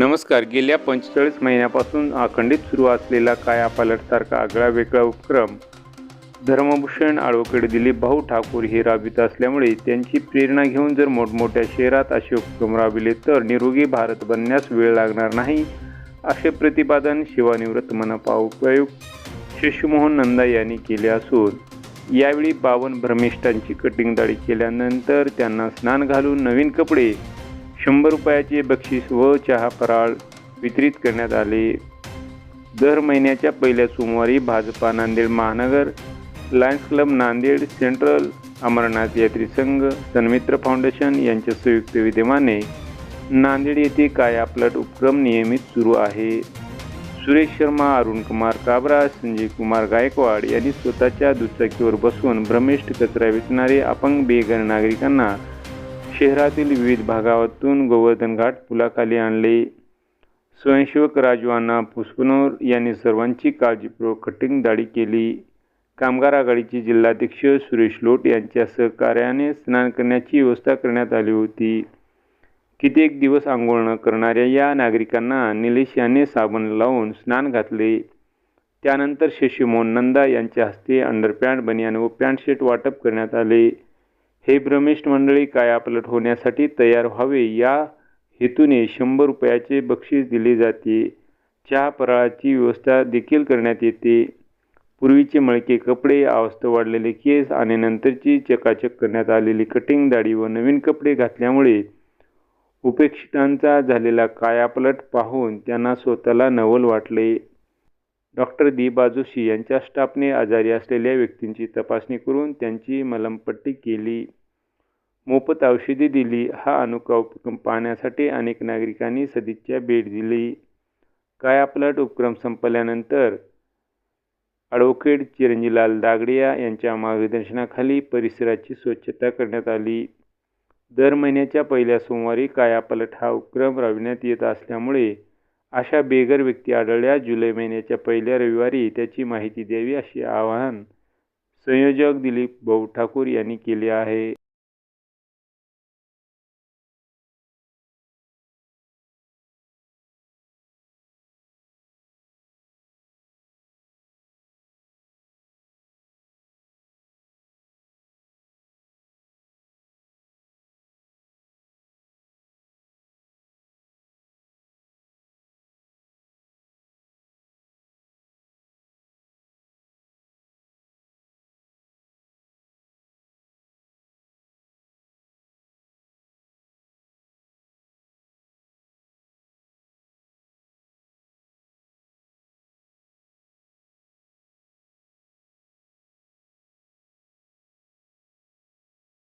नमस्कार. गेल्या पंचेचाळीस महिन्यापासून अखंडित सुरू असलेला काया पालटसारखा आगळा वेगळा उपक्रम धर्मभूषण आळवकडे दिलीप भाऊ ठाकूर हे राबवित असल्यामुळे त्यांची प्रेरणा घेऊन जर मोठमोठ्या शहरात असे उपक्रम राबविले तर निरोगी भारत बनण्यास वेळ लागणार नाही असे प्रतिपादन शिवानिवृत्त मनपा उपायुक्त शशिमोहन नंदा यांनी केले असून यावेळी बावन भ्रमिष्ठांची कटिंग दाढी केल्यानंतर त्यांना स्नान घालून नवीन कपडे शंभर रुपयाचे बक्षीस व चहा फराळ वितरित करण्यात आले. दर महिन्याच्या पहिल्या सोमवारी भाजपा नांदेड महानगर lions club Nanded central Amarnath यात्री संघ सन्मित्र फाउंडेशन यांच्या संयुक्त विद्यमाने नांदेड येथे कायापलट उपक्रम नियमित सुरू आहे? सुरेश शर्मा अरुण कुमार काबरा संजय कुमार गायकवाड यांनी स्वतःच्या दुचाकीवर बसून भ्रमिष्ठ कचरा वेचणारे अपंग बेघर नागरिकांना शहरातील विविध भागातून गोवर्धन घाट पुलाखाली आणले. स्वयंसेवक राजवाना पुष्पनोर यांनी सर्वांची काळजीपूर्वक कटिंग दाढी केली. कामगार आघाडीचे जिल्हाध्यक्ष सुरेश लोट यांच्या सहकार्याने स्नान करण्याची व्यवस्था करण्यात आली होती. कित्येक दिवस आंघोळ न करणाऱ्या या नागरिकांना निलेश याने साबण लावून स्नान घातले. त्यानंतर शशीमोहन नंदा यांच्या हस्ते अंडरपॅन्ट बनियान व पॅन्ट शर्ट वाटप करण्यात आले. हे भ्रमिष्ठ मंडळी कायापलट होण्यासाठी तयार व्हावे? या हेतूने शंभर रुपयाचे बक्षीस दिले जाते. चहा पराळाची व्यवस्था देखील करण्यात येते. पूर्वीचे मळके कपडे अवस्थ वाढलेले केस आणि नंतरची चकाचक करण्यात आलेली कटिंग दाढी व नवीन कपडे घातल्यामुळे उपेक्षितांचा झालेला कायापलट पाहून त्यांना स्वतःला नवल वाटले. डॉक्टर दीपा जोशी यांच्या स्टाफने आजारी असलेल्या व्यक्तींची तपासणी करून त्यांची मलमपट्टी केली. मोफत औषधे दिली. हा अनोखा उपक्रम पाहण्यासाठी अनेक नागरिकांनी सदिच्छा भेट दिली. कायापलट उपक्रम संपल्यानंतर ॲडव्होकेट चिरंजीलाल दागडिया यांच्या मार्गदर्शनाखाली परिसराची स्वच्छता करण्यात आली. दर महिन्याच्या पहिल्या सोमवारी कायापलट हा उपक्रम राबविण्यात येत असल्यामुळे अशा बेघर व्यक्ती आढळल्या. जुलै महिन्याच्या पहिल्या रविवारी त्याची माहिती द्यावी असे आवाहन संयोजक दिलीप भाऊ ठाकूर यांनी केले आहे.